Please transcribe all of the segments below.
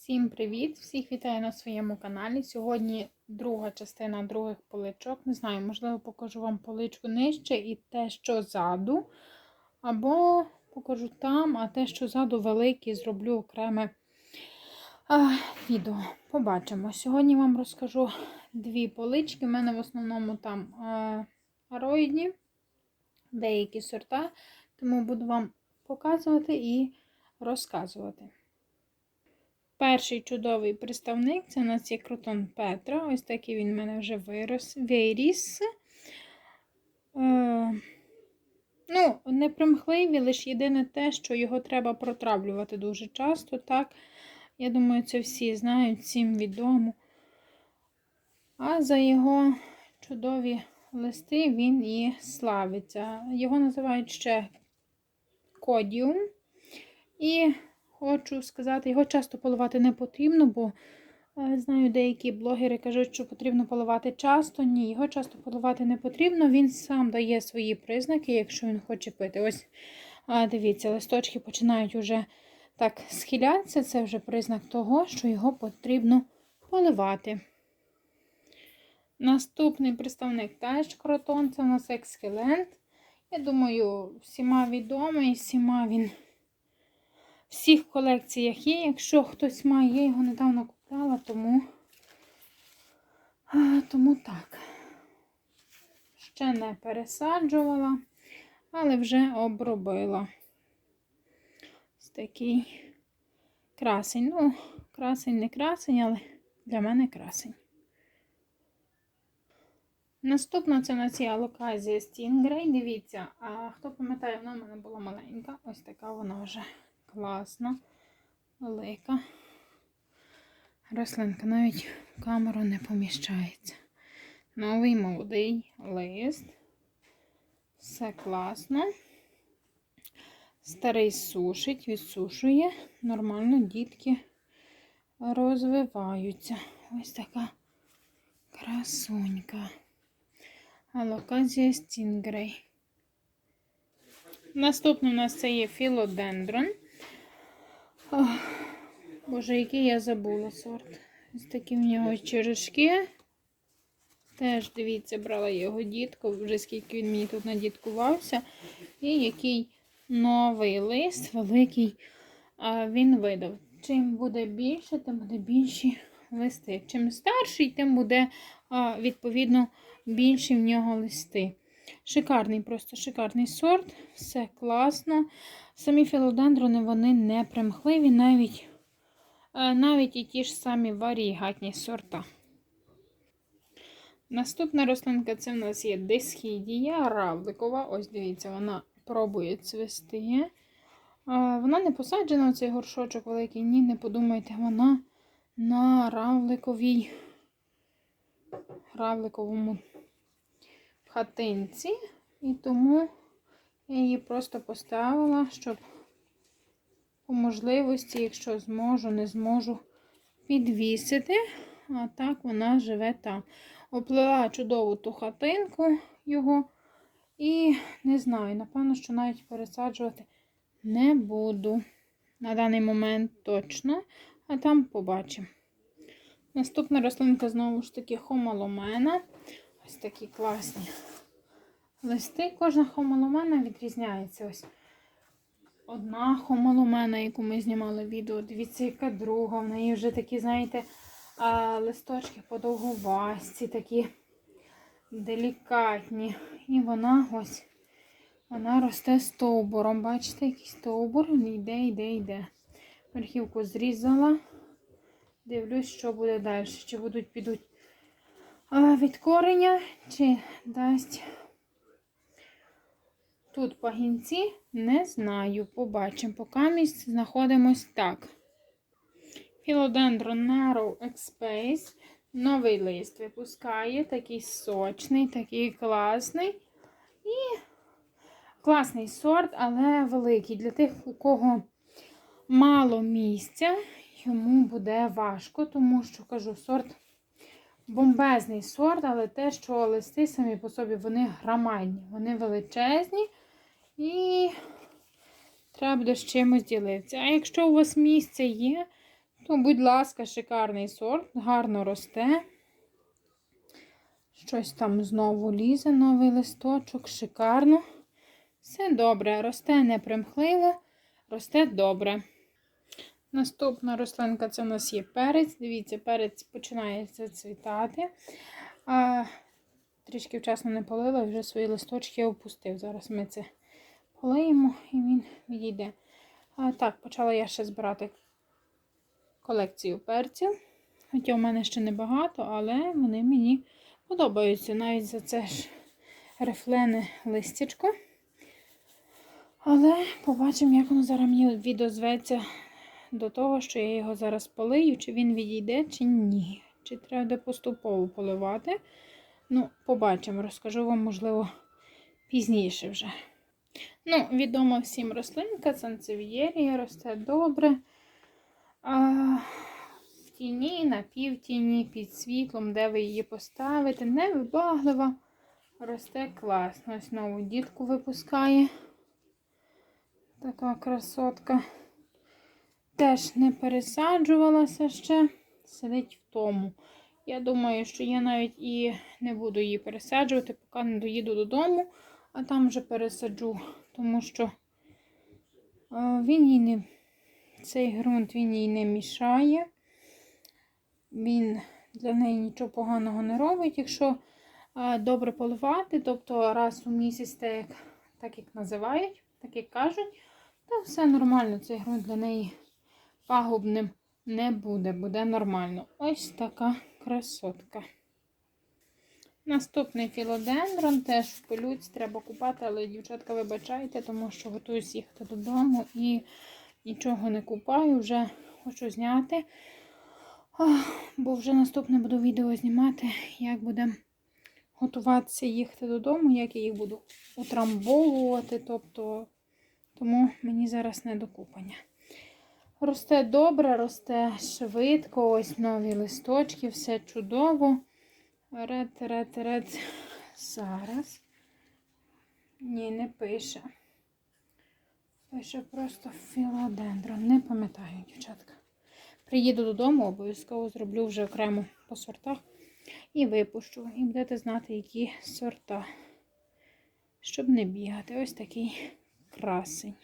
Всім привіт! Всіх вітаю на своєму каналі. Сьогодні друга частина других поличок. Не знаю, можливо, покажу вам поличку нижче і те, що ззаду. Або покажу там, а те, що ззаду велике, зроблю окреме а, відео. Побачимо. Сьогодні вам розкажу дві полички. У мене в основному там а, ароїдні, деякі сорта, тому буду вам показувати і розказувати. Перший чудовий представник це у нас є крутон Петра. Ось такий він в мене вже вирос, виріс. Е, ну, не примхливі, лише єдине те, що його треба протравлювати дуже часто. так. Я думаю, це всі знають, всім відомо. А за його чудові листи він і славиться. Його називають ще кодіум. І хочу сказати, його часто поливати не потрібно, бо е, знаю, деякі блогери кажуть, що потрібно поливати часто. Ні, його часто поливати не потрібно. Він сам дає свої признаки, якщо він хоче пити. Ось, дивіться, листочки починають уже так схилятися. Це вже признак того, що його потрібно поливати. Наступний представник теж кротон, це у нас екскелент. Я думаю, всіма відомий, всіма він всіх колекціях є. Якщо хтось має, я його недавно купляла, тому, тому так. Ще не пересаджувала, але вже обробила. Ось такий красень. Ну, красень не красень, але для мене красень. Наступна це у нас є алоказія Stingray. Дивіться, а хто пам'ятає, вона в мене була маленька. Ось така вона вже класна, велика. Рослинка навіть в камеру не поміщається. Новий молодий лист. Все класно. Старий сушить, відсушує. Нормально дітки розвиваються. Ось така красунька. Алоказія Стінгрей. Наступний у нас це є філодендрон. Ох, Боже, який я забула сорт. Ось такі в нього черешки. Теж, дивіться, брала його дітку, вже скільки він мені тут надіткувався. І який новий лист, великий він видав. Чим буде більше, тим буде більші листи. Чим старший, тим буде, відповідно, більші в нього листи. Шикарний, просто шикарний сорт, все класно. Самі філодендрони вони не примхливі, навіть навіть і ті ж самі варігатні сорта. Наступна рослинка це в нас є дисхідія равликова. Ось дивіться, вона пробує цвісти. Вона не посаджена, цей горшочок великий. Ні, не подумайте, вона на равликовій, равликовому хатинці. І тому я її просто поставила, щоб по можливості, якщо зможу, не зможу підвісити. А так вона живе там. Оплела чудову ту хатинку його. І не знаю, напевно, що навіть пересаджувати не буду. На даний момент точно, а там побачимо. Наступна рослинка, знову ж таки, хомаломена. Ось такі класні листи. Кожна хомаломена відрізняється. Ось одна хомаломена, яку ми знімали відео. Дивіться, яка друга. В неї вже такі, знаєте, листочки подовговасті, такі делікатні. І вона ось, вона росте стовбуром. Бачите, який стовбур, йде, йде, йде. Верхівку зрізала. Дивлюсь, що буде далі. Чи будуть підуть від кореня, чи дасть тут пагінці, не знаю. Побачимо. Поки місць знаходимось так. Philodendron Narrow X-Space. Новий лист випускає, такий сочний, такий класний. І класний сорт, але великий. Для тих, у кого мало місця, йому буде важко, тому що, кажу, сорт бомбезний сорт, але те, що листи самі по собі, вони громадні, вони величезні. І треба буде з чимось ділитися. А якщо у вас місце є, То, будь ласка, шикарний сорт, гарно росте. Щось там знову лізе, новий листочок, шикарно. Все добре, росте непримхливо, росте добре. Наступна рослинка це у нас є перець. Дивіться, перець починає зацвітати. А, трішки вчасно не полила, вже свої листочки опустив. Зараз ми це полиємо і він відійде. А, так, почала я ще збирати колекцію перців. Хоча в мене ще небагато, але вони мені подобаються. Навіть за це ж рифлене листячко. Але побачимо, як воно зараз мені відозветься до того, що я його зараз полию, чи він відійде, чи ні. Чи треба буде поступово поливати. Ну, побачимо, розкажу вам, можливо, пізніше вже. Ну, відома всім рослинка, санцевієрія, росте добре. А, в тіні, на півтіні, під світлом, де ви її поставите, невибаглива. Росте класно. Ось нову дітку випускає. Така красотка. Теж не пересаджувалася ще, сидить в тому. Я думаю, що я навіть і не буду її пересаджувати, поки не доїду додому, а там вже пересаджу, тому що е, він їй не, цей ґрунт він їй не мішає. Він для неї нічого поганого не робить. Якщо е, добре поливати, тобто раз у місяць, так як, так як називають, так як кажуть, то все нормально. Цей ґрунт для неї пагубним не буде, буде нормально. Ось така красотка. Наступний філодендрон теж в пилюці треба купати, але, дівчатка, вибачайте, тому що готуюсь їхати додому і нічого не купаю, вже хочу зняти. Бо вже наступне буду відео знімати, як буде готуватися їхати додому, як я їх буду утрамбовувати. Тобто, тому мені зараз не до купання. Росте добре, росте швидко, ось нові листочки, все чудово. Ред, ред, ред. Зараз. Ні, не пише. Пише просто філодендрон. Не пам'ятаю, дівчатка. Приїду додому, обов'язково зроблю вже окремо по сортах і випущу. І будете знати, які сорта. Щоб не бігати. Ось такий красень.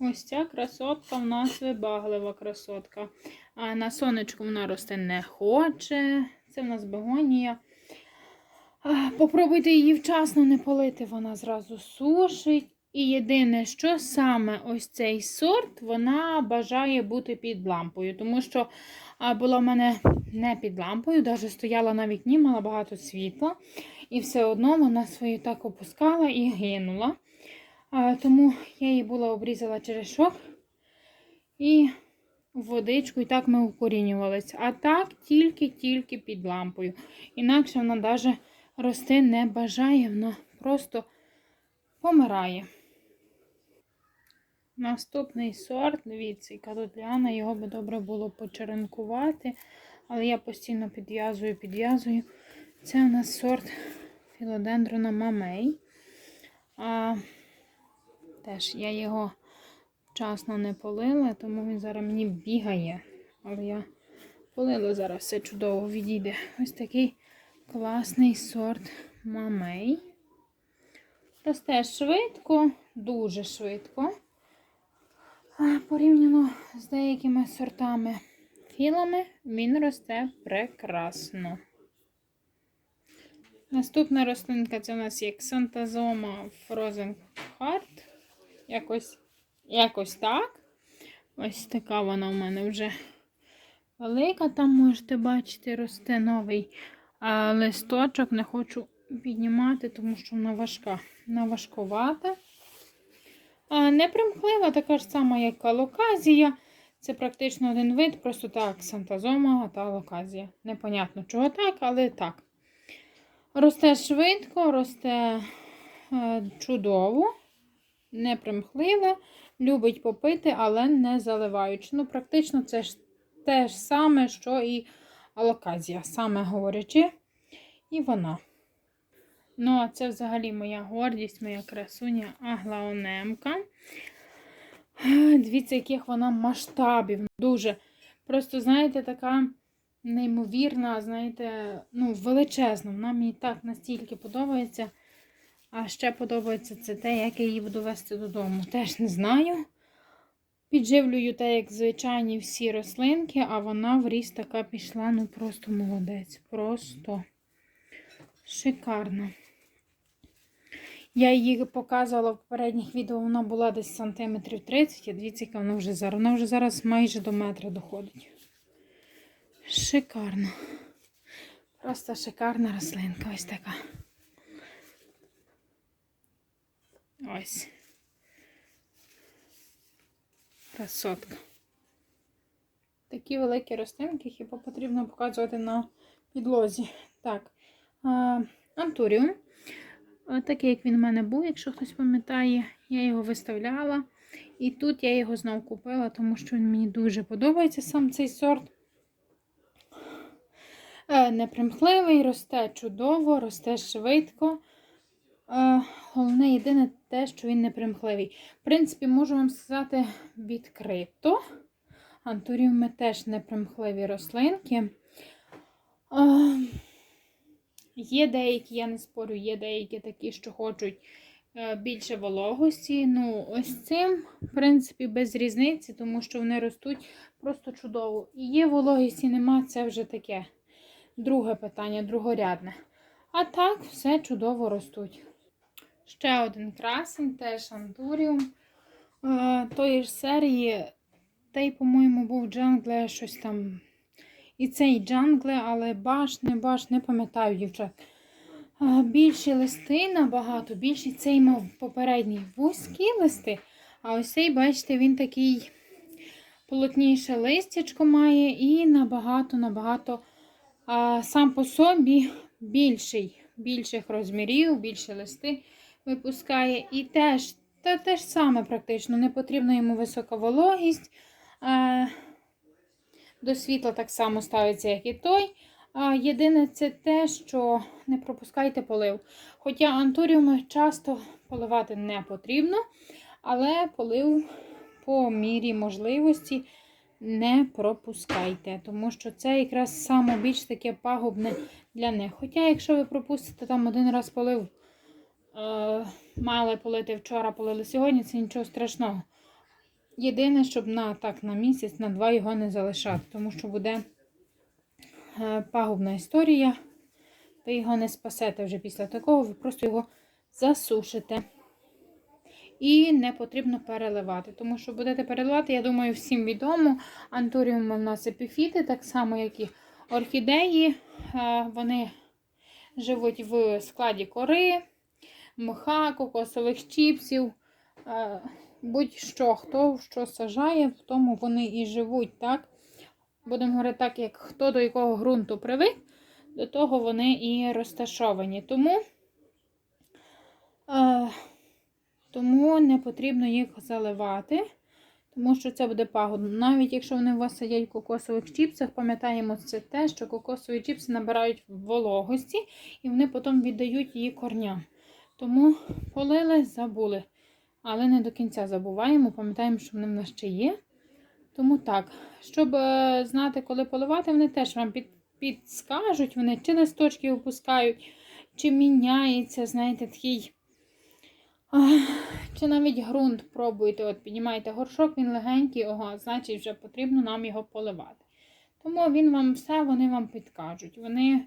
Ось ця красотка в нас вибаглива красотка. А на сонечку вона рости не хоче. Це в нас бегонія. Попробуйте її вчасно не полити, вона зразу сушить. І єдине, що саме ось цей сорт вона бажає бути під лампою. Тому що була в мене не під лампою, навіть стояла на вікні, мала багато світла. І все одно вона свою так опускала і гинула. Тому я її була обрізала черешок і в водичку, і так ми укорінювалися. А так тільки-тільки під лампою. Інакше вона навіть рости не бажає, вона просто помирає. Наступний сорт, дивіться, яка тут ляна, його би добре було почеренкувати, але я постійно підв'язую, підв'язую. Це у нас сорт філодендрона мамей. А, Теж я його вчасно не полила, тому він зараз мені бігає. Але я полила зараз все чудово відійде. Ось такий класний сорт мамей. Росте швидко, дуже швидко. Порівняно з деякими сортами філами, він росте прекрасно. Наступна рослинка це у нас є Xanthosoma Frozen Heart. Якось, якось так. Ось така вона у мене вже велика. Там можете бачити, росте новий а, листочок. Не хочу піднімати, тому що вона важка. Вона важковата. А, Непримхлива, така ж сама, як алоказія. Це практично один вид, просто так, сантазома та алоказія. Непонятно, чого так, але так. Росте швидко, росте е, чудово, непримхливо, любить попити, але не заливаючи. Ну, практично це ж те ж саме, що і алоказія, саме говорячи, і вона. Ну, а це взагалі моя гордість, моя красуня аглаонемка. Дивіться, яких вона масштабів. Дуже Просто, знаєте, така неймовірна, знаєте, ну, величезна. Вона мені так настільки подобається. А ще подобається це те, як я її буду вести додому. Теж не знаю. Підживлюю те, як звичайні всі рослинки, а вона в ріст така пішла, ну просто молодець. Просто шикарно. Я її показувала в попередніх відео, вона була десь сантиметрів 30, а дивіться, яка вона вже зараз. Вона вже зараз майже до метра доходить. Шикарно. Просто шикарна рослинка ось така. Ось. Красотка. Такі великі рослинки хіба потрібно показувати на підлозі. Так, антуріум. Такий, як він в мене був, якщо хтось пам'ятає, я його виставляла. І тут я його знову купила, тому що він мені дуже подобається сам цей сорт. Е, Непримхливий, росте чудово, росте швидко. Е, Головне, єдине те, що він непримхливий. В принципі, можу вам сказати відкрито. Антуріуми теж непримхливі рослинки. Е, Є деякі, я не спорю, є деякі такі, що хочуть е, більше вологості. Ну, ось цим, в принципі, без різниці, тому що вони ростуть просто чудово. І є вологість і нема, це вже таке друге питання, другорядне. А так, все чудово ростуть. Ще один красень, теж антуріум. Е, тої ж серії. Той, по-моєму, був джангле, щось там. І цей джангле, але баш, не баш, не пам'ятаю, дівчат. Е, більші листи набагато, більші цей мав попередній вузькі листи. А ось цей, бачите, він такий полотніше листячко має і набагато-набагато сам по собі більший, більших розмірів, більші листи випускає. І теж та те ж саме практично, не потрібна йому висока вологість. До світла так само ставиться, як і той. Єдине, це те, що не пропускайте полив. Хоча антуріуми часто поливати не потрібно, але полив по мірі можливості не пропускайте, тому що це якраз саме більш таке пагубне для них. Хоча, якщо ви пропустите там один раз полив, мали полити вчора, полили сьогодні, це нічого страшного. Єдине, щоб на так на місяць, на два його не залишати, тому що буде е, пагубна історія. Ви його не спасете вже після такого, ви просто його засушите. І не потрібно переливати, тому що будете переливати, я думаю, всім відомо. Антуріуми в нас епіфіти, так само, як і орхідеї. Е, Вони живуть в складі кори, мха, кокосових чіпсів. Е, Будь-що, хто що сажає, в тому вони і живуть. так? Будемо говорити так, як хто до якого ґрунту привик, до того вони і розташовані. Тому. Е, тому не потрібно їх заливати, тому що це буде пагодно. Навіть якщо вони у вас сидять в кокосових чіпсах, пам'ятаємо це те, що кокосові чіпси набирають вологості і вони потім віддають її корням. Тому полили, забули. Але не до кінця забуваємо, пам'ятаємо, що вони в нас ще є. Тому так, щоб е, знати, коли поливати, вони теж вам під, підскажуть, вони чи листочки опускають, чи міняється, знаєте, такий. Чи навіть ґрунт пробуйте, от піднімаєте горшок, він легенький, ого, значить вже потрібно нам його поливати. Тому він вам все, вони вам підкажуть. Вони,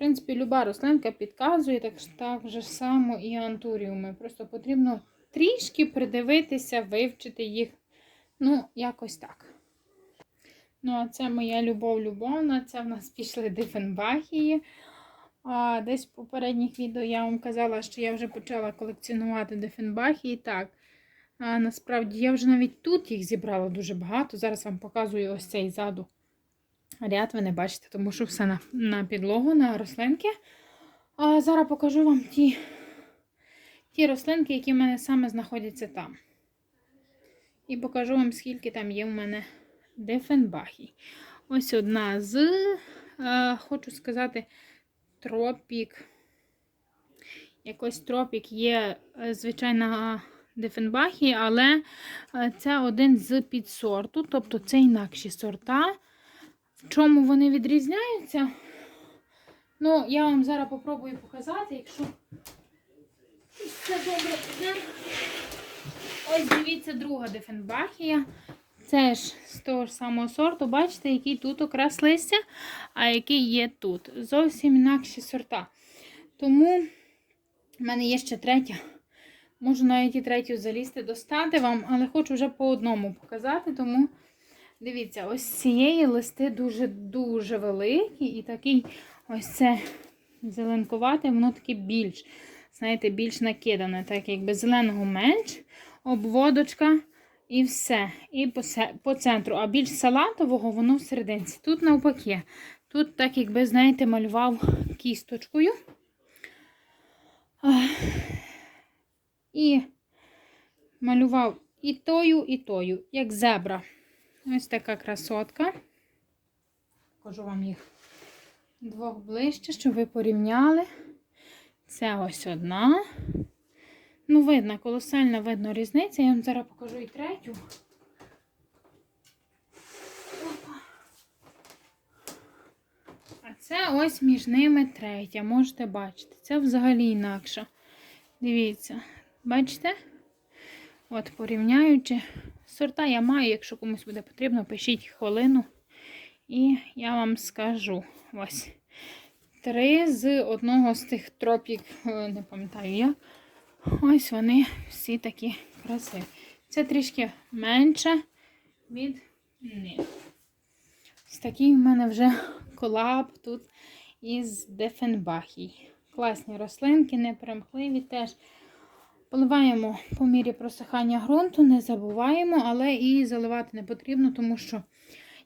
в принципі, люба рослинка підказує, так, так же само і антуріуми. Просто потрібно трішки придивитися, вивчити їх. Ну, якось так. Ну, а це моя любов любовна. Це в нас пішли дифенбахії. А, Десь в попередніх відео я вам казала, що я вже почала колекціонувати дифенбахії. Так, а, насправді я вже навіть тут їх зібрала дуже багато. Зараз вам показую ось цей ззаду ряд, ви не бачите, тому що все на, на підлогу, на рослинки. А зараз покажу вам ті, ті рослинки, які в мене саме знаходяться там. І покажу вам, скільки там є в мене дифенбахій. Ось одна з, е, хочу сказати, тропік. Якось тропік є е, звичайна Дефенбахії, але е, це один з підсорту, тобто це інакші сорта. Чому вони відрізняються? Ну, я вам зараз попробую показати, якщо все добре піде. Ось дивіться, друга дефенбахія. Це ж з того ж самого сорту, бачите, який тут окрас листя, а який є тут. Зовсім інакші сорта. Тому в мене є ще третя. Можу навіть і третю залізти, достати вам, але хочу вже по одному показати. Тому дивіться, ось цієї листи дуже-дуже великі. І такий ось це зеленкувате, воно таке більш, знаєте, більш накидане, так якби зеленого менш, обводочка і все. І по, по центру. А більш салатового воно в серединці. Тут навпаки. Тут, так якби, знаєте, малював кісточкою. І малював і тою, і тою, як зебра. Ось така красотка. Покажу вам їх двох ближче, щоб ви порівняли. Це ось одна. Ну, видно, колосальна видно різниця. Я вам зараз покажу і третю. А це ось між ними третя. Можете бачити. Це взагалі інакше. Дивіться, бачите? От, порівняючи. Сорта я маю, якщо комусь буде потрібно, пишіть хвилину. І я вам скажу. Ось. Три з одного з тих тропік, е, не пам'ятаю як. Ось вони всі такі красиві. Це трішки менше від них. Ось такий в мене вже колаб тут із Дефенбахій. Класні рослинки, непримхливі теж. Поливаємо по мірі просихання ґрунту, не забуваємо, але і заливати не потрібно, тому що,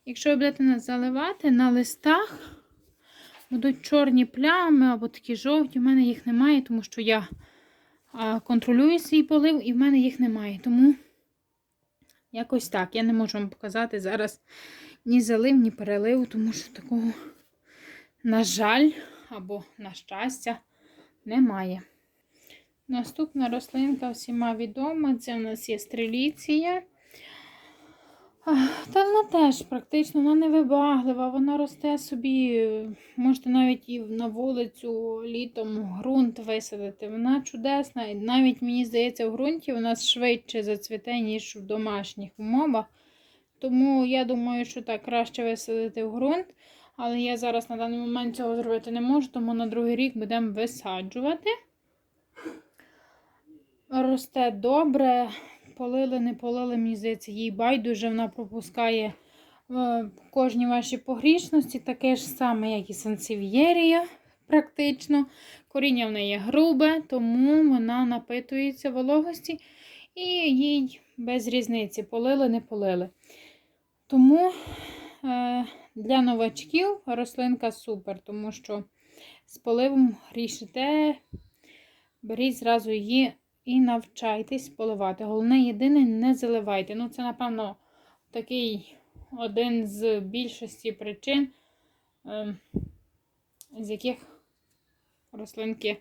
якщо ви будете нас заливати на листах, будуть чорні плями або такі жовті. У мене їх немає, тому що я контролюю свій полив і в мене їх немає. Тому якось так. Я не можу вам показати зараз ні залив, ні перелив, тому що такого, на жаль, або на щастя, немає. Наступна рослинка всіма відома. Це у нас є стреліція. Та вона теж практично вона невибаглива, вона росте собі, можете навіть і на вулицю літом ґрунт висадити. Вона чудесна, і навіть мені здається, в ґрунті вона швидше зацвіте, ніж в домашніх умовах. Тому я думаю, що так краще висадити в ґрунт. Але я зараз на даний момент цього зробити не можу, тому на другий рік будемо висаджувати. Росте добре, полили, не полили, мені здається, їй байдуже, вона пропускає е, кожні ваші погрішності, таке ж саме, як і сансев'єрія, практично. Коріння в неї грубе, тому вона напитується вологості і їй без різниці, полили, не полили. Тому е, для новачків рослинка супер, тому що з поливом грішите, беріть зразу її і навчайтесь поливати. Головне, єдине, не заливайте. Ну, це, напевно, такий один з більшості причин, ем, з яких рослинки е,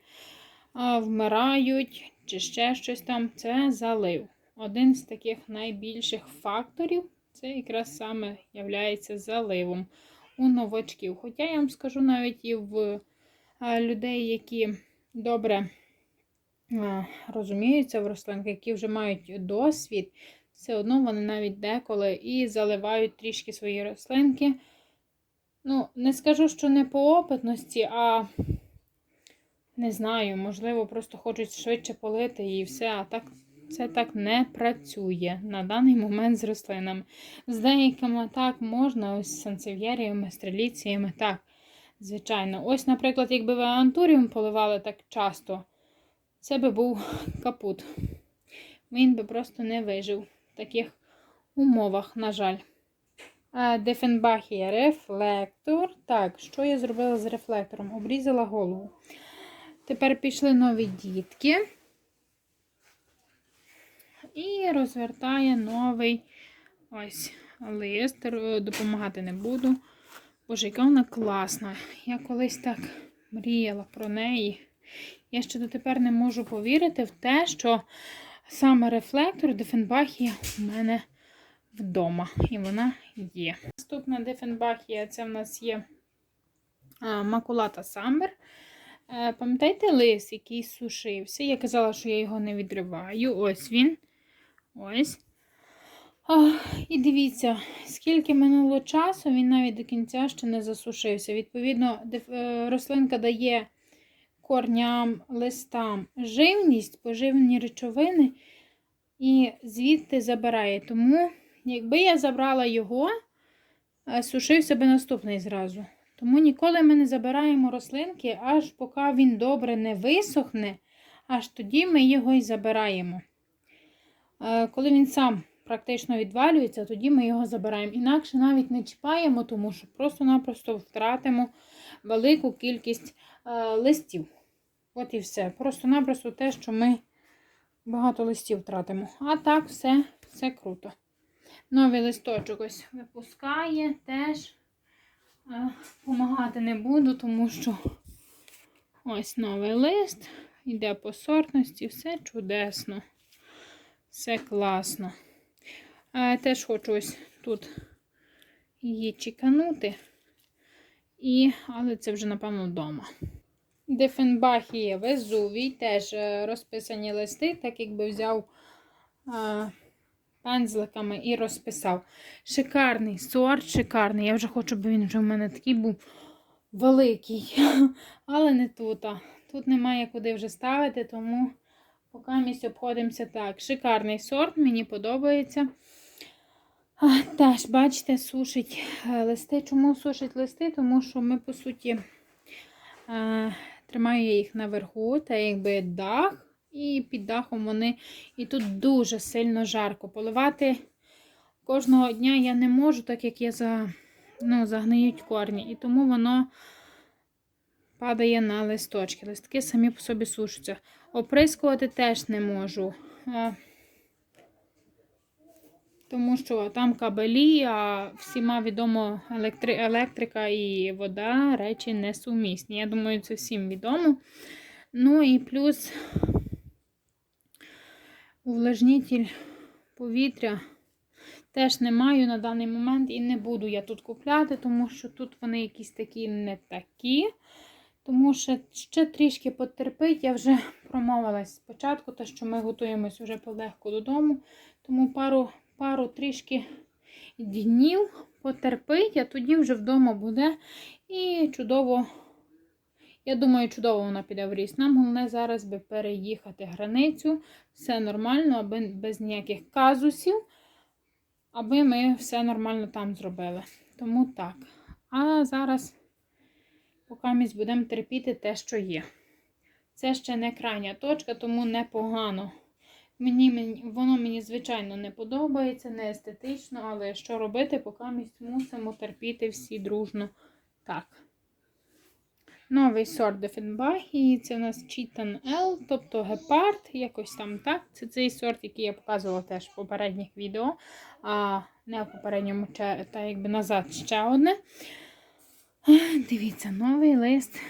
вмирають чи ще щось там. Це залив. Один з таких найбільших факторів це якраз саме являється заливом у новачків. Хоча я вам скажу навіть і в е, людей, які добре розуміються в рослинках, які вже мають досвід, все одно вони навіть деколи і заливають трішки свої рослинки. Ну, не скажу, що не по опитності, а не знаю, можливо, просто хочуть швидше полити і все, а так це так не працює на даний момент з рослинами. З деякими так можна, ось з сансев'єріями, стреліціями, так, звичайно. Ось, наприклад, якби ви антуріум поливали так часто, це би був капут. Він би просто не вижив в таких умовах, на жаль. Дефенбахія рефлектор. Так, що я зробила з рефлектором? Обрізала голову. Тепер пішли нові дітки. І розвертає новий ось лист. Допомагати не буду. Боже, яка вона класна. Я колись так мріяла про неї. Я ще дотепер не можу повірити в те, що саме рефлектор Дефенбахія у мене вдома. І вона є. Наступна Дефенбахія це в нас є Макулата Самбер. Е, Пам'ятаєте лис, який сушився? Я казала, що я його не відриваю. Ось він. Ось. І дивіться, скільки минуло часу, він навіть до кінця ще не засушився. Відповідно, е, рослинка дає корням, листам живність, поживні речовини і звідти забирає. Тому, якби я забрала його, е, сушився би наступний зразу. Тому ніколи ми не забираємо рослинки, аж поки він добре не висохне, аж тоді ми його і забираємо. Е, Коли він сам практично відвалюється, тоді ми його забираємо. Інакше навіть не чіпаємо, тому що просто-напросто втратимо велику кількість листів. От і все. Просто-напросто те, що ми багато листів втратимо. А так, все, все круто. Новий листочок ось випускає теж. Е, Помагати не буду, тому що ось новий лист. Йде по сортності, все чудесно. Все класно. Теж хочу ось тут її чеканути. І, але це вже, напевно, вдома. Дефенбахія Везувій, теж е, розписані листи, так якби взяв а, пензликами і розписав. Шикарний сорт, шикарний. Я вже хочу, бо він вже в мене такий був великий. Але не тут. Тут немає куди вже ставити, тому поки місць обходимося так. Шикарний сорт, мені подобається. Теж, бачите, сушить е, листи. Чому сушить листи? Тому що ми, по суті, е, тримаю їх наверху, та якби дах, і під дахом вони. І тут дуже сильно жарко. Поливати кожного дня я не можу, так як я за, ну, загниють корні. І тому воно падає на листочки. Листки самі по собі сушаться. Оприскувати теж не можу. Тому що там кабелі, а всіма відомо електри... електрика і вода речі несумісні. Я думаю, це всім відомо. Ну і плюс увлажнітель повітря теж не маю на даний момент і не буду я тут купляти, тому що тут вони якісь такі не такі. Тому що ще трішки потерпить, я вже промовилась спочатку, те, що ми готуємось вже полегко додому. Тому пару пару трішки днів потерпить, а тоді вже вдома буде. І чудово, я думаю, чудово вона піде в ріст. Нам головне зараз би переїхати границю. Все нормально, аби без ніяких казусів, аби ми все нормально там зробили. Тому так. А зараз, поки будемо терпіти те, що є. Це ще не крайня точка, тому непогано. Мені, воно мені, звичайно, не подобається, не естетично, але що робити, поки ми мусимо терпіти всі дружно так. Новий сорт Дефенбахії, це у нас Чітан L, тобто гепард, якось там так. Це цей сорт, який я показувала теж в попередніх відео, а не в попередньому, та якби назад ще одне. Дивіться, новий лист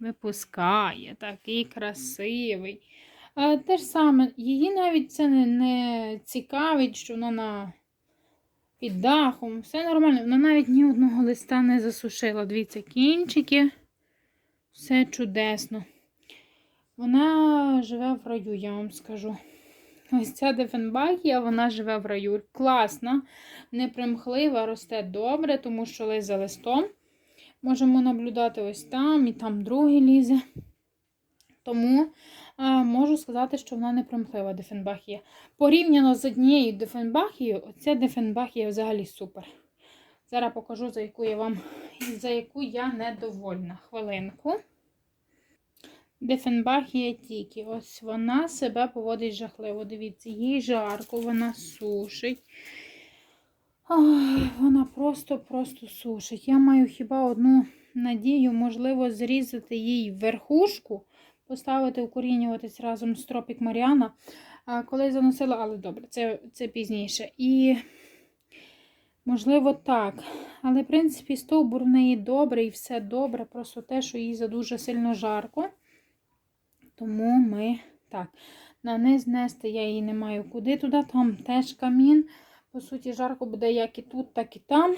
випускає, такий красивий. А, те ж саме, її навіть це не, не цікавить, що вона на під дахом. Все нормально. Вона навіть ні одного листа не засушила. Дивіться, кінчики. Все чудесно. Вона живе в раю, я вам скажу. Ось ця Дефенбахія, вона живе в раю. Класна, непримхлива, росте добре, тому що лист за листом. Можемо наблюдати ось там, і там другий лізе. Тому можу сказати, що вона не примхлива Дефенбахія. Порівняно з однією Дефенбахією, оця Дефенбахія взагалі супер. Зараз покажу, за яку я вам за яку я недовольна. Хвилинку. Дефенбахія тільки. Ось вона себе поводить жахливо. Дивіться, їй жарко, вона сушить. Ой, вона просто-просто сушить. Я маю хіба одну надію, можливо, зрізати їй верхушку, поставити укорінюватись разом з Тропік Маріана. Коли заносила, але добре, це, це пізніше. І, можливо, так. Але, в принципі, стовбур в неї добрий, і все добре. Просто те, що їй за дуже сильно жарко. Тому ми Так, на низ нести я її не маю куди туди, там теж камін. По суті, жарко буде як і тут, так і там.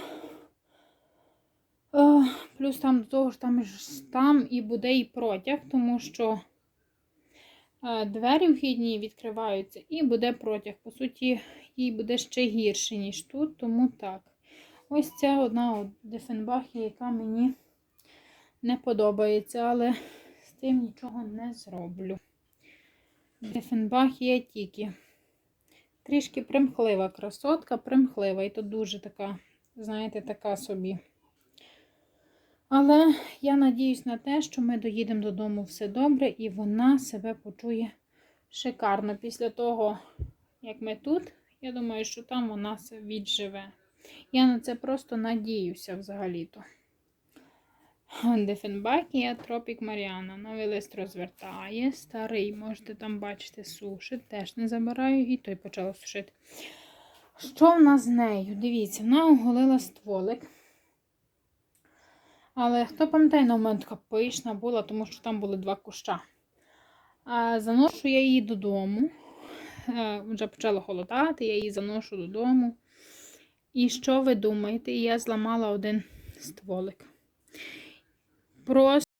Е, Плюс там до того ж там, там і буде і протяг, тому що е, двері вхідні відкриваються і буде протяг. По суті, їй буде ще гірше, ніж тут, тому так. Ось ця одна от Дефенбахія, яка мені не подобається, але з тим нічого не зроблю. Дефенбахія тільки. Трішки примхлива красотка, примхлива. І то дуже така, знаєте, така собі. Але я надіюсь на те, що ми доїдемо додому все добре, і вона себе почує шикарно. Після того, як ми тут, я думаю, що там вона се відживе. Я на це просто надіюся взагалі-то. Дефенбакія, Тропік Маріана. Новий лист розвертає. Старий, можете там бачити, сушить. Теж не забираю, і той почала сушити. Що в нас з нею? Дивіться, вона оголила стволик. Але хто пам'ятає, на момент така пишна була, тому що там були два куща. А заношу я її додому. Е, Вже почало холодати, я її заношу додому. І що ви думаєте? Я зламала один стволик. Просто